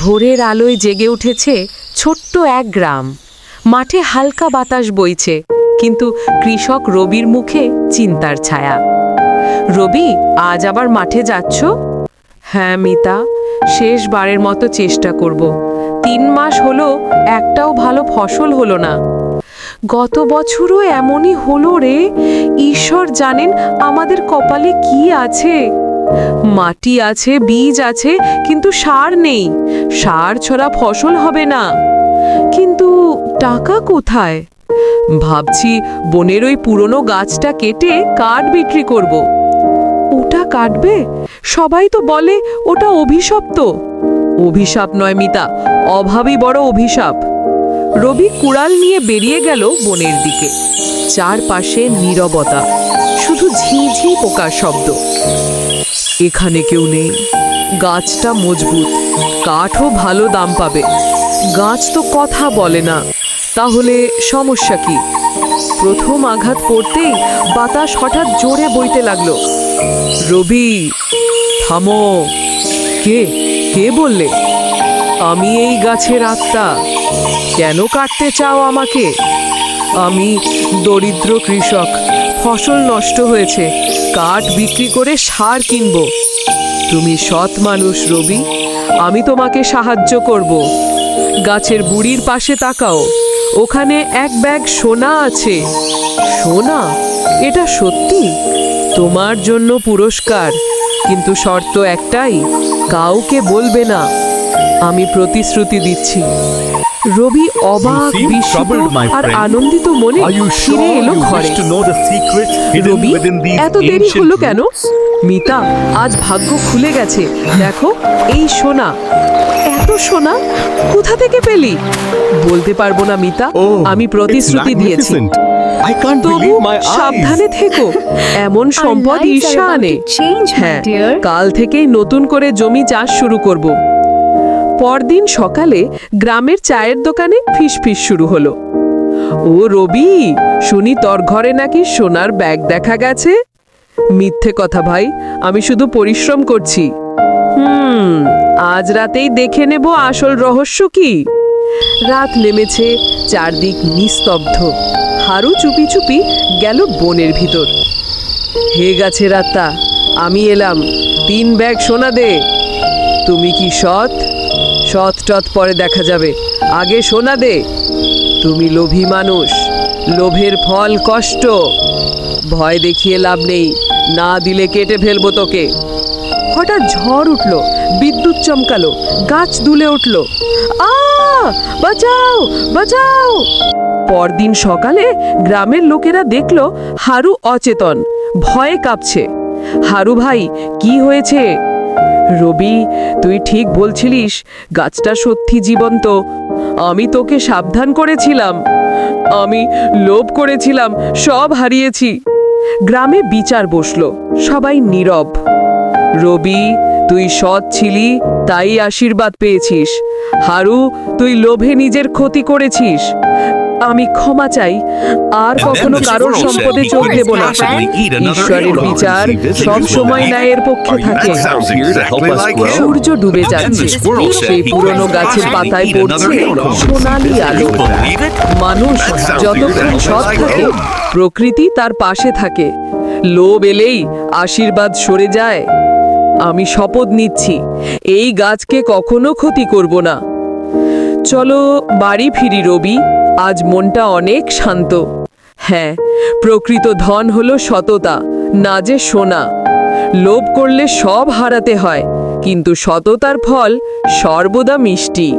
ভোরের আলোয় জেগে উঠেছে ছোট্ট এক গ্রাম। মাঠে হালকা বাতাস বইছে, কিন্তু কৃষক রবির মুখে চিন্তার ছায়া। রবি, আজ আবার মাঠে যাচ্ছ? হ্যাঁ মিতা, শেষবারের মতো চেষ্টা করব। তিন মাস হলো, একটাও ভালো ফসল হলো না। গত বছরও এমনই হলো রে, ঈশ্বর জানেন আমাদের কপালে কি আছে। মাটি আছে, বীজ আছে, কিন্তু সার নেই। সার ছড়া ফসল হবে না। কিন্তু টাকা কোথায়? ভাবছি বনের ওই পুরনো গাছটা কেটে কাঠ বিক্রি করব। ওটা কাটবে? সবাই তো বলে ওটা অভিশপ্ত। অভিশাপ নয় মিতা, অভাবই বড় অভিশাপ। রবি কুড়াল নিয়ে বেরিয়ে গেল বনের দিকে। চারপাশে নীরবতা, শুধু ঝিঝি পোকার শব্দ। এখানে কেউ নেই। গাছটা মজবুত, কাঠও ভালো দাম পাবে। গাছ তো কথা বলে না। তাহলে সমস্যা কি? প্রথম আঘাত পড়তেই বাতাস হঠাৎ জোরে বইতে লাগল। রবি, থামো। কে? কে বললে? আমি এই গাছের আত্মা। কেন কাটতে চাও আমাকে? আমি দরিদ্র কৃষক। ফসল নষ্ট হয়েছে, কাঠ বিক্রি করে সার কিনব। তুমি সৎ মানুষ, রবি, আমি তোমাকে সাহায্য করব। গাছের বুড়ির পাশে তাকাও, ওখানে এক ব্যাগ সোনা আছে। সোনা? এটা সত্যি? তোমার জন্য পুরস্কার, কিন্তু শর্ত একটাই, কাউকে বলবে না। আমি প্রতিশ্রুতি দিচ্ছি। রবি অবাক আর আনন্দিত মনে ফিরে এলো ঘরে। রবি এত দেরি হলো কেন? মিতা আজ ভাগ্য খুলে গেছে। দেখো এই সোনা। এত সোনা? কোথা থেকে পেলি? বলতে পারব না মিতা আমি প্রতিশ্রুতি দিয়েছি। সাবধানে থেকো। এমন সম্পদ ঈর্ষা আনে। হ্যাঁ কাল থেকেই নতুন করে জমি চাষ শুরু করব। পরদিন সকালে গ্রামের চায়ের দোকানে ফিসফিস শুরু হলো। ও রবি, শুনি তোর ঘরে নাকি সোনার ব্যাগ দেখা গেছে? মিথ্যে কথা ভাই, আমি শুধু পরিশ্রম করছি। হুম, আজ রাতেই দেখে নেব আসল রহস্য কি। রাত নেমেছে, চারদিক নিস্তব্ধ। হারু চুপি চুপি গেল বনের ভিতর। হে গাছে রাত্তা আমি এলাম, তিন ব্যাগ সোনা দে। তুমি কি সৎ? সৎ টৎ পরে দেখা যাবে। আগে সোনা দে। তুমি লোভী মানুষ। লোভের ফল কষ্ট। ভয় দেখিয়ে লাভ নেই। না দিলে কেটে ফেলব তোকে। হঠাৎ ঝড় উঠল। বিদ্যুৎ চমকালো। গাছ দুলে উঠল। আ! বাঁচাও! বাঁচাও! পরদিন সকালে গ্রামের লোকেরা দেখল হারু অচেতন। ভয়ে কাঁপছে। হারু ভাই, কি হয়েছে? রবি, তুই ঠিক বলছিলিস, গাছটা সত্যি জীবন্ত। আমি তোকে সাবধান করেছিলাম। আমি লোভ করেছিলাম, সব হারিয়েছি। গ্রামে বিচার বসল, সবাই নীরব। রবি, তুই সৎ ছিলি, তাই আশীর্বাদ পেয়েছিস। হারু, তুই লোভে নিজের ক্ষতি করেছিস। আমি ক্ষমা চাই আর কখনো কারোর সম্পদে যোগ দেব না। ঈশ্বরের বিচার সব সময় ন্যায়ের পক্ষে থাকে। সূর্য ডুবে যাচ্ছে। সেই পুরনো গাছের পাতায় পড়ছে সোনালী আলো। মানুষ যতক্ষণ সৎ থাকে প্রকৃতি তার পাশে থাকে। লোভ এলেই আশীর্বাদ সরে যায়। আমি শপথ নিচ্ছি এই গাছকে কখনো ক্ষতি করব না। চলো বাড়ি ফিরি রবি। আজ মনটা অনেক শান্ত। হ্যাঁ প্রকৃত ধন হলো সততা, না যে সোনা। লোভ করলে সব হারাতে হয়, কিন্তু সততার ফল সর্বদা মিষ্টি।